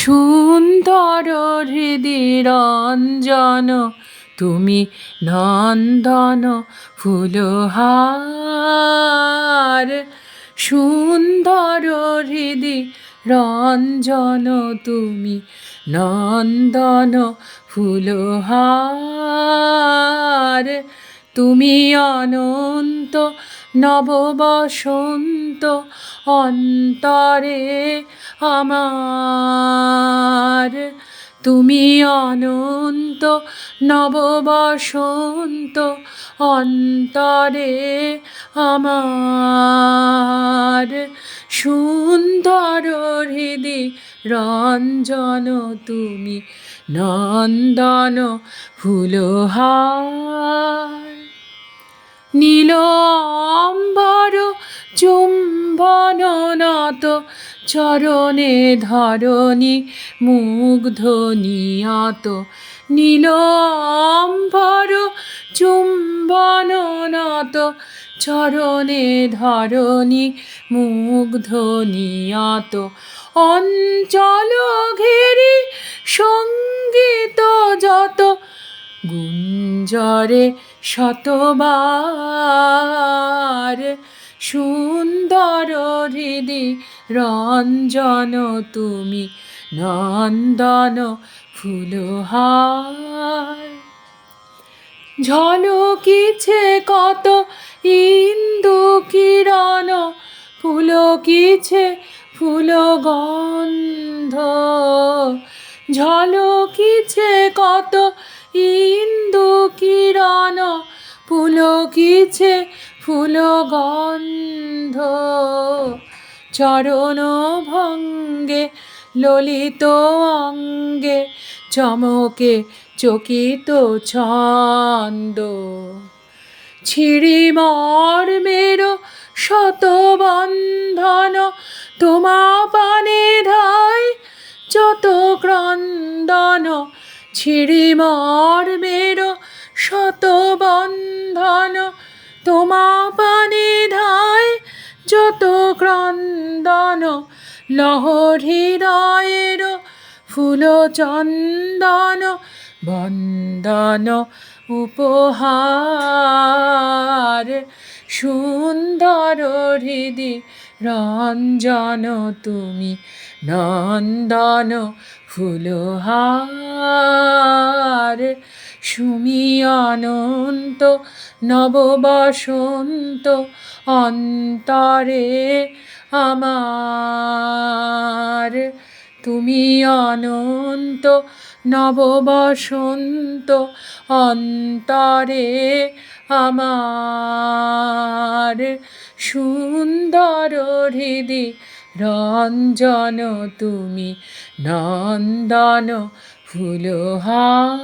সুন্দর হৃদি রঞ্জন তুমি নন্দন ফুলহার। সুন্দর হৃদি রঞ্জন তুমি নন্দন ফুলহার। তুমি অনন্ত, নববসন্ত অন্তরে আমার। তুমি অনন্ত, নববসন্ত অন্তরে আমার। সুন্দর হৃদি রঞ্জন তুমি, নন্দন ফুলহার। নীল অম্বর চুম্বন নত চরণে ধরণী মুগ্ধ নিয়ত। নীল অম্বর চুম্বন নত চরণে ধরণী মুগ্ধ নিয়ত। অঞ্চল ঘেরি সংগীত যত গুঞ্জরে শতবার। সুন্দর হৃদি রঞ্জন, তুমি নন্দন ফুলহার ঝলকিছে কত ইন্দু কিরণ, ফুলকিছে ফুল গন্ধ। ঝলকিছে কত ইন্দু কিরণ পুলকিছে ফুল গন্ধ চরণ ভঙ্গে ললিত অঙ্গে, চমকে চকিত ছন্দ। ছিড়ি মর্মের শত বন্ধন তোমা ছিড়ি মর্মের শত বন্ধন। তোমা পানে ধায় যত ক্রন্দন। লহৃদয়ের ফুল চন্দন। বন্দন উপহার। সুন্দর হৃদি রঞ্জন তুমি নন্দন ফুলহার সুমি অনন্ত নববসন্ত অন্তরে আমার। তুমি অনন্ত নববসন্ত অন্তরে আমার। সুন্দর হৃদি রঞ্জন তুমি নন্দন ফুলহার।